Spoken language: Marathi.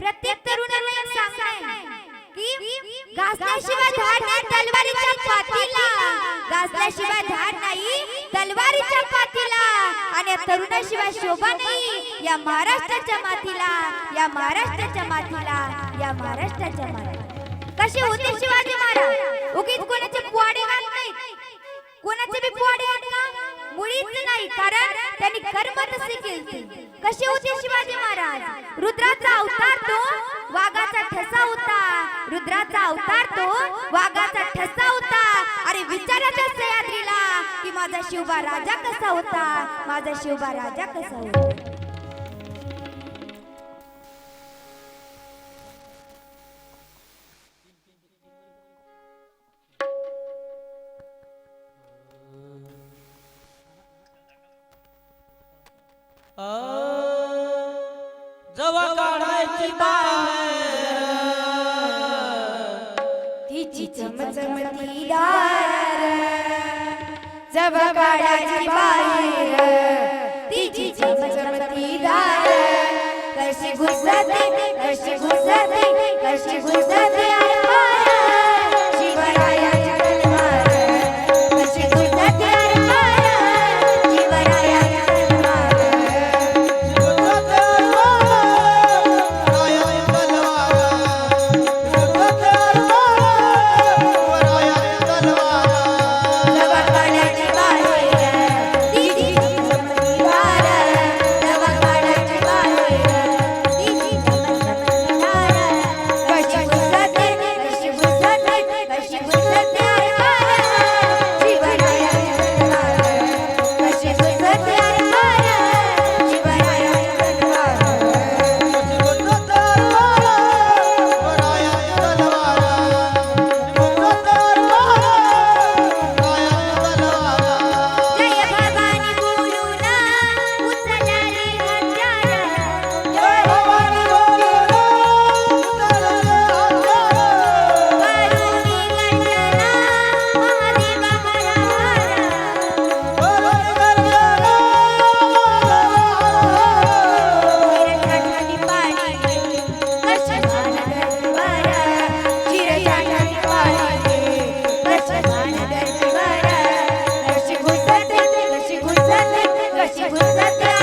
प्रत्येक तरुणाला एक सांगणं आहे की नाही तलवारीच्या पातीला. नाही तलवारीच्या पातीला. आणि तरुणाशिवाय शोभा नाही या महाराष्ट्राच्या मातीला. या महाराष्ट्राच्या मातीला. या महाराष्ट्राच्या मातीला. कसे होते शिवाजी महाराज? उगीच कोणाचे पुवाडे घालत नाहीत. कोणाचे बी पुवाडे मुळीच नाही कारण त्यांनी कर्म तसे केले. कसे होते शिवाजी महाराज? रुद्राचा अवतार तो वाघाचा ठसा होता. रुद्राचा अवतार तो वाघाचा ठसा होता. अरे विचाराच्या सह्याद्रीला की माझा शिवबा राजा कसा होता? माझा शिवबा राजा कसा होता? जवा काढायची तिची चमचमती दार. काढायची बाहेर. तिची चमचमती दार. कशी घुसते Gracias.